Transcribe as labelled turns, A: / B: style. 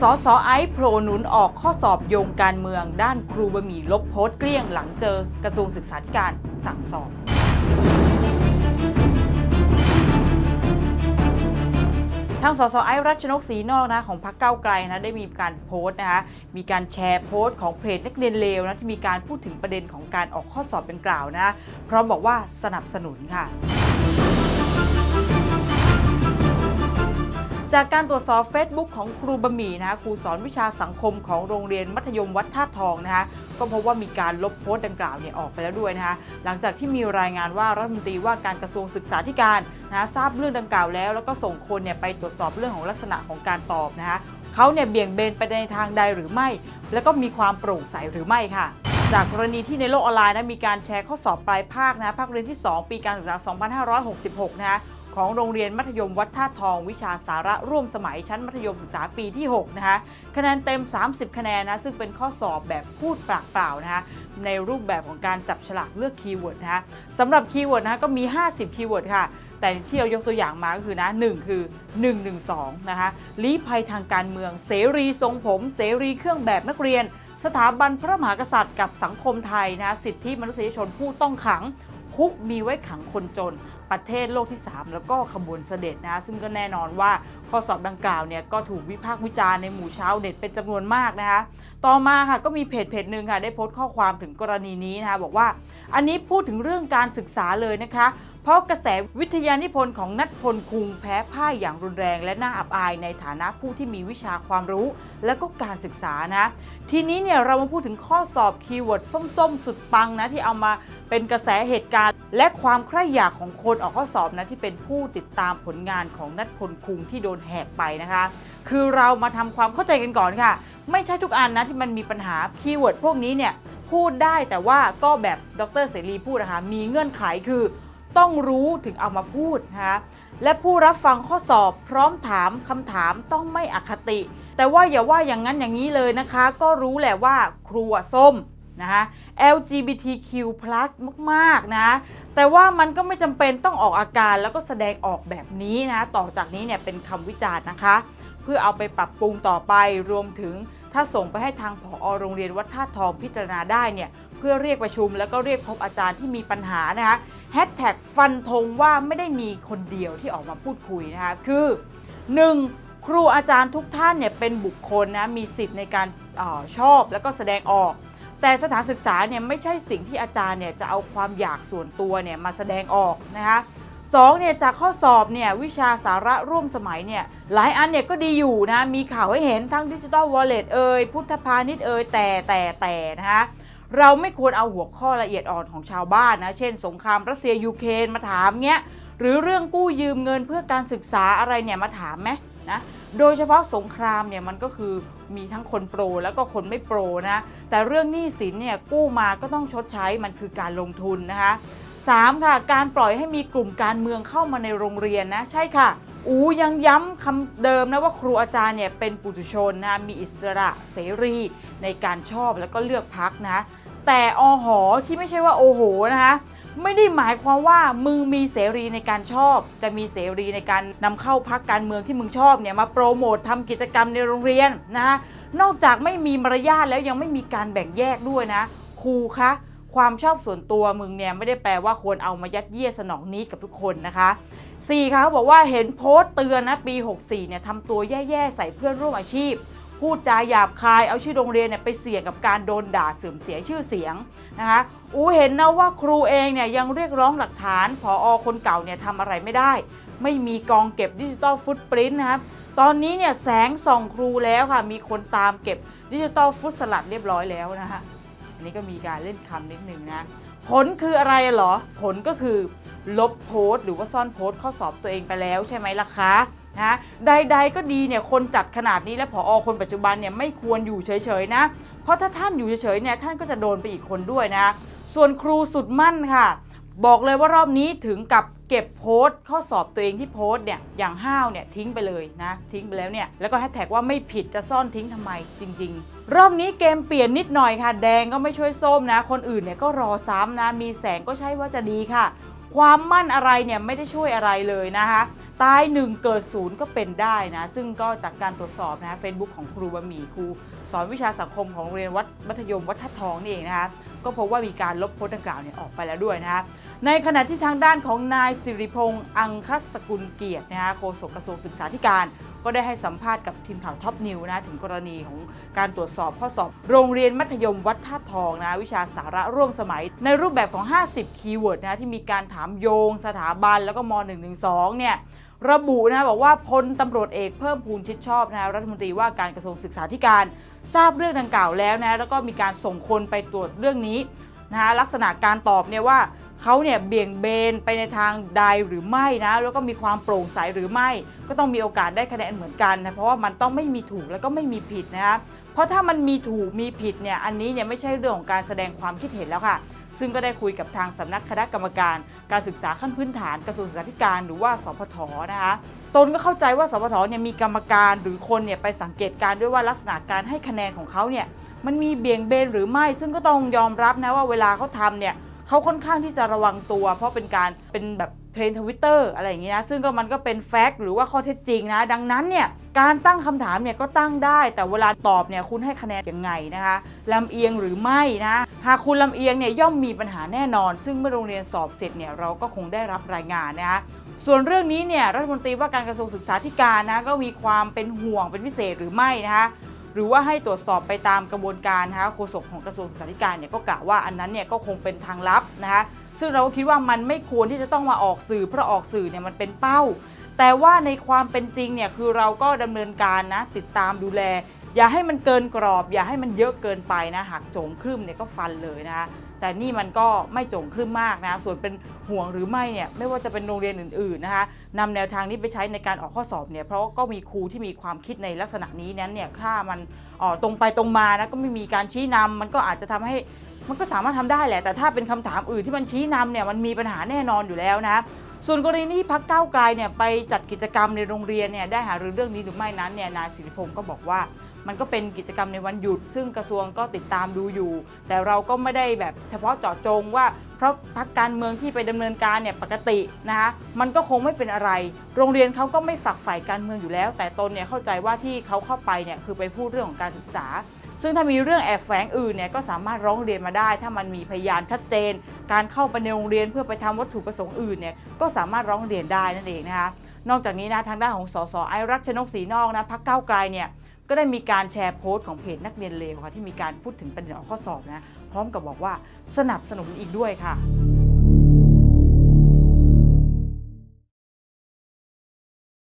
A: สสไอซ์โผล่หนุนออกข้อสอบโยงการเมือง ด้านครูบะหมี่ลบโพสต์เกลี้ยงหลังเจอกระทรวงศึกษาธิการสั่งสอบ ทางสสไอซ์รัชนกศรีนอกนะของพรรคเก้าวไกลนะได้มีการโพสต์นะคะมีการแชร์โพสต์ของเพจนักเรียนเลวนะที่มีการพูดถึงประเด็นของการออกข้อสอบเป็นกล่าวนะพร้อมบอกว่าสนับสนุนค่ะ จากการตรวจสอบ Facebook ของครูบะหมี่นะคะครูสอนวิชาสังคมของโรงเรียนมัธยมวัดท่าตุทองนะคะก็พบว่ามีการลบโพสต์ดังกล่าวเนี่ยออกไปแล้วด้วยนะคะหลังจากที่มีรายงานว่ารัฐมนตรีว่าการกระทรวงศึกษาธิการนะคะทราบเรื่องดังกล่าวแล้ว แล้วก็ส่งคนเนี่ยไปตรวจสอบเรื่องของลักษณะของการตอบนะคะเขาเนี่ยเบี่ยงเบนไปในทางใดหรือไม่ แล้วก็มีความโปร่งใสหรือไม่ค่ะจากกรณีที่ในโลกออนไลน์นะมีการแชร์ข้อสอบปลายภาคนะภาคเรียนที่ 2 ปีการศึกษา 2566 นะคะ ของโรงเรียนมัธยมวัดท่าทอง วิชาสาระร่วมสมัยชั้นมัธยมศึกษาปีที่ 6 นะคะ คะแนนเต็ม 30 คะแนนนะ ซึ่งเป็นข้อสอบแบบพูดปากเปล่านะคะในรูปแบบของการจับฉลากเลือกคีย์เวิร์ดนะคะสำหรับคีย์เวิร์ดนะคะก็มี 50 คีย์เวิร์ดค่ะ แต่ที่เรายกตัวอย่างมาก็คือนะ1คือ 112 นะคะลี้ภัยทางการเมือง เสรีทรงผม เสรีเครื่องแบบนักเรียน สถาบันพระมหากษัตริย์กับสังคมไทยนะสิทธิมนุษยชนผู้ต้องขังคุกมีไว้ขังคนจน ประเทศโลกที่ 3 แล้วก็ขบวนเสด็จนะซึ่งก็แน่นอนว่าข้อสอบดังกล่าวเนี่ยก็ถูกวิพากษ์วิจารณ์ในหมู่ชาวเน็ตเป็นจำนวนมากนะคะต่อมาค่ะก็มีเพจเพจหนึ่งค่ะได้โพสต์ข้อความถึงกรณีนี้นะคะบอกว่า อันนี้พูดถึงเรื่องการศึกษาเลยนะคะ เพราะกระแสวิทยานิพนธ์ของนัทพลคุงแพ้พ่ายอย่างรุนแรง และน่าอับอายในฐานะผู้ที่มีวิชาความรู้ และก็การศึกษานะ ทีนี้เนี่ยเรามาพูดถึงข้อสอบคีย์เวิร์ดส้ม ๆ สุดปังนะที่เอามาเป็นกระแสเหตุการณ์ และความใคร่อยากของคนออกข้อสอบนะที่เป็นผู้ติดตามผลงานของนัทพลคุงที่โดนแหกไปนะคะ คือเรามาทำความเข้าใจกันก่อนค่ะ ไม่ใช่ทุกอันนะที่มันมีปัญหาคีย์เวิร์ดพวกนี้เนี่ยพูดได้แต่ว่าก็แบบดรเสรีพูดนะคะมีเงื่อนไขคือ ต้องรู้ถึงเอามาพูดนะคะและผู้รับฟังข้อสอบพร้อมถามคำถามต้องไม่อคติ แต่ว่าอย่าว่าอย่างนั้นอย่างนี้เลยนะคะ ก็รู้แหละว่าครูอะส้มนะคะ LGBTQ+ มากๆนะแต่ว่ามันก็ไม่จำเป็นต้องออกอาการแล้วก็แสดงออกแบบนี้นะ ต่อจากนี้เนี่ยเป็นคำวิจารณ์นะคะ เพื่อเอาไปปรับปรุงต่อไปรวมถึงถ้าส่งไปให้ทางผอโรงเรียนวัดท่าทองพิจารณาได้เนี่ย พื่อเรียกประชุม แล้วก็เรียกพบอาจารย์ที่มีปัญหานะคะแฮชแท็กฟันธงว่าไม่ได้มีคนเดียวที่ออกมาพูดคุยนะคะคือ 1. ครูอาจารย์ทุกท่านเนี่ยเป็นบุคคลนะมีสิทธิ์ในการอาชอบแล้วก็แสดงออก แต่สถานศึกษาเนี่ยไม่ใช่สิ่งที่อาจารย์เนี่ยจะเอาความอยากส่วนตัวเนี่ยมาแสดงออกนะคะสองเนี่ยจากข้อสอบเนี่ยวิชาสาระร่วมสมัยเนี่ยหลายอันเนี่ยก็ดีอยู่นะมีข่าวให้เห็นทั้งดิจิ t a ลวอลเล็ตเอ่ยพุทธพาณิชย์เอ่ยแต่แต่แต่นะคะ เราไม่ควรเอาหัวข้อละเอียดอ่อนของชาวบ้านนะ เช่น สงครามรัสเซียยูเครนมาถามเงี้ย หรือเรื่องกู้ยืมเงินเพื่อการศึกษาอะไรเนี่ยมาถามไหมนะ โดยเฉพาะสงครามเนี่ยมันก็คือมีทั้งคนโปรแล้วก็คนไม่โปรนะ แต่เรื่องหนี้สินเนี่ยกู้มาก็ต้องชดใช้ มันคือการลงทุนนะคะสามค่ะ การปล่อยให้มีกลุ่มการเมืองเข้ามาในโรงเรียนนะ ใช่ค่ะ อูยังย้ำคำเดิมนะว่าครูอาจารย์เนี่ยเป็นปุถุชนนะมีอิสระเสรีในการชอบแล้วก็เลือกพักนะ แต่อหอที่ไม่ใช่ว่าโอโหนะคะไม่ได้หมายความว่ามึงมีเสรีในการชอบ จะมีเสรีในการนำเข้าพักการเมืองที่มึงชอบเนี่ยมาโปรโมททำกิจกรรมในโรงเรียนนะะนอกจากไม่มีมารยาทแล้วยังไม่มีการแบ่งแยกด้วยนะครูคะความชอบส่วนตัวมึงเนี่ยไม่ได้แปลว่าควรเอามายัดเยียดสนองนี้กับทุกคนนะคะ 4ค่ะเขาบอกว่าเห็นโพสต์เตือนนะปี 64เนี่ยทำตัวแย่ๆใส่เพื่อนร่วมอาชีพ พูดจาหยาบคายเอาชื่อโรงเรียนเนี่ยไปเสี่ยงกับการโดนด่าเสื่อมเสียชื่อเสียงนะคะอูเห็นนะว่าครูเองเนี่ยยังเรียกร้องหลักฐานผออคนเก่าเนี่ยทำอะไรไม่ได้ ไม่มีกองเก็บดิจิตอลฟุตปรินต์นะครับตอนนี้เนี่ยแสงส่องครูแล้วค่ะ มีคนตามเก็บดิจิตอลฟุตสลัดเรียบร้อยแล้วนะคะอันนี้ก็มีการเล่นคำนิดนึงนะผลคืออะไรเหรอ ผลก็คือ ลบโพสต์หรือว่าซ่อนโพสต์ข้อสอบตัวเองไปแล้วใช่ไหมล่ะคะนะใดๆก็ดีเนี่ยคนจัดขนาดนี้และผออคนปัจจุบันเนี่ยไม่ควรอยู่เฉยๆนะ เพราะถ้าท่านอยู่เฉยๆเนี่ยท่านก็จะโดนไปอีกคนด้วยนะ ส่วนครูสุดมั่นค่ะ บอกเลยว่ารอบนี้ถึงกับเก็บโพสต์ ข้อสอบตัวเองที่โพสต์เนี่ยอย่างห้าวเนี่ยทิ้งไปเลยนะทิ้งไปแล้วเนี่ยแล้วก็แฮชแท็กว่าไม่ผิดจะซ่อนทิ้งทำไมจริง ๆรอบนี้เกมเปลี่ยนนิดหน่อยค่ะ แดงก็ไม่ช่วยส้มนะ คนอื่นเนี่ยก็รอซ้ำนะ มีแสงก็ใช่ว่าจะดีค่ะ ความมั่นอะไรเนี่ยไม่ได้ช่วยอะไรเลยนะคะตายหนึ่งเกิดศูนย์ก็เป็นได้นะ ซึ่งก็จากการตรวจสอบนะเฟซบุ๊กของครูบะหมี่ครู สอนวิชาสังคมของโรงเรียนวัดมัธยมวัดท่าทองนี่เองนะคะก็พบว่ามีการลบโพสต์ดังกล่าวเนี่ยออกไปแล้วด้วยนะคะในขณะที่ทางด้านของนายสิริพงษ์อังคสกุลเกียรตินะคะโฆษกกระทรวงศึกษาธิการ ก็ได้ให้สัมภาษณ์กับทีมข่าวท็อปนิวนะถึงกรณีของการตรวจสอบข้อสอบ โรงเรียนมัธยมวัดท่าทองนะวิชาสาระร่วมสมัย ในรูปแบบของ 50 คีย์เวิร์ดนะที่มีการถามโยง สถาบันแล้วก็ม .112 เนี่ยระบุนะบอกว่าพลตำรวจเอกเพิ่มพูนชิดชอบนะรัฐมนตรีว่าการกระทรวงศึกษาธิการ ทราบเรื่องดังกล่าวแล้วนะแล้วก็มีการส่งคนไปตรวจเรื่องนี้นะลักษณะการตอบเนี่ยว่า เขาเนี่ยเบี่ยงเบนไปในทางใดหรือไม่นะ แล้วก็มีความโปร่งใสหรือไม่ ก็ต้องมีโอกาสได้คะแนนเหมือนกันนะเพราะว่ามันต้องไม่มีถูกแล้วก็ไม่มีผิดนะคะเพราะถ้ามันมีถูกมีผิดเนี่ยอันนี้เนี่ยไม่ใช่เรื่องของการแสดงความคิดเห็นแล้วค่ะ ซึ่งก็ได้คุยกับทางสำนักคณะกรรมการ การศึกษาขั้นพื้นฐานกระทรวงศึกษาธิการหรือว่าสพทนะคะตนก็เข้าใจว่าสพทเนี่ยมีกรรมการหรือคนเนี่ยไปสังเกตการ์ด้วยว่าลักษณะการให้คะแนนของเขาเนี่ยมันมีเบี่ยงเบนหรือไม่ ซึ่งก็ต้องยอมรับนะว่าเวลาเขาทำเนี่ย เขาค่อนข้างที่จะระวังตัว เพราะเป็นการเป็นแบบเทรนทวิตเตอร์อะไรอย่างนี้นะซึ่งก็มันก็เป็นแฟกต์หรือว่าข้อเท็จจริงนะ ดังนั้นเนี่ยการตั้งคำถามเนี่ยก็ตั้งได้ แต่เวลาตอบเนี่ยคุณให้คะแนนยังไงนะคะลำเอียงหรือไม่นะหากคุณลำเอียงเนี่ยย่อมมีปัญหาแน่นอน ซึ่งเมื่อโรงเรียนสอบเสร็จเนี่ยเราก็คงได้รับรายงานนะคะส่วนเรื่องนี้เนี่ยรัฐมนตรีว่าการกระทรวงศึกษาธิการนะก็มีความเป็นห่วงเป็นพิเศษหรือไม่นะคะ หรือว่าให้ตรวจสอบไปตามกระบวนการนะคะโฆษกของกระทรวงศึกษาธิการเนี่ยก็กล่าวว่าอันนั้นเนี่ยก็คงเป็นทางลับนะคะซึ่งเราก็คิดว่ามันไม่ควรที่จะต้องมาออกสื่อเพราะออกสื่อเนี่ยมันเป็นเป้า แต่ว่าในความเป็นจริงเนี่ยคือเราก็ดำเนินการนะติดตามดูแล อย่าให้มันเกินกรอบ อย่าให้มันเยอะเกินไปนะหากโจงครึ่มเนี่ยก็ฟันเลยนะคะ แต่นี่มันก็ไม่จงครึ่มมากนะส่วนเป็นห่วงหรือไม่เนี่ยไม่ว่าจะเป็นโรงเรียนอื่นๆนะคะนำแนวทางนี้ไปใช้ในการออกข้อสอบเนี่ยเพราะก็มีครูที่มีความคิดในลักษณะนี้นั้นเนี่ยถ้ามันอ่อตรงไปตรงมานะก็ไม่มีการชี้นำมันก็อาจจะทำให้มันก็สามารถทำได้แหละ แต่ถ้าเป็นคำถามอื่นที่มันชี้นำเนี่ยมันมีปัญหาแน่นอนอยู่แล้วนะ ส่วนกรณีที่พักเก้าไกลเนี่ยไปจัดกิจกรรมในโรงเรียนเนี่ยได้หารือเรื่องนี้หรือไม่นั้นเนี่ยนายสิริพงศ์ก็บอกว่า มันก็เป็นกิจกรรมในวันหยุด ซึ่งกระทรวงก็ติดตามดูอยู่ แต่เราก็ไม่ได้แบบเฉพาะเจาะจงว่า เพราะพักการเมืองที่ไปดำเนินการเนี่ยปกตินะคะมันก็คงไม่เป็นอะไร โรงเรียนเขาก็ไม่ฝักใฝ่การเมืองอยู่แล้ว แต่ตนเนี่ยเข้าใจว่าที่เขาเข้าไปเนี่ยคือไปพูดเรื่องของการศึกษา ซึ่งถ้ามีเรื่องแอบแฝงอื่นเนี่ยก็สามารถร้องเรียนมาได้ ถ้ามันมีพยานชัดเจน การเข้าไปในโรงเรียนเพื่อไปทำวัตถุประสงค์อื่นเนี่ยก็สามารถร้องเรียนได้นั่นเองนะคะนอกจากนี้นะทางด้านของสสไอรักชนกศรีนอกนะพักเก้าไกลเนี่ยก็ได้มีการแชร์โพสต์ของเพจนักเรียนเลวค่ะที่มีการพูดถึงประเด็นออกข้อสอบนะพร้อมกับบอกว่าสนับสนุนอีกด้วยค่ะ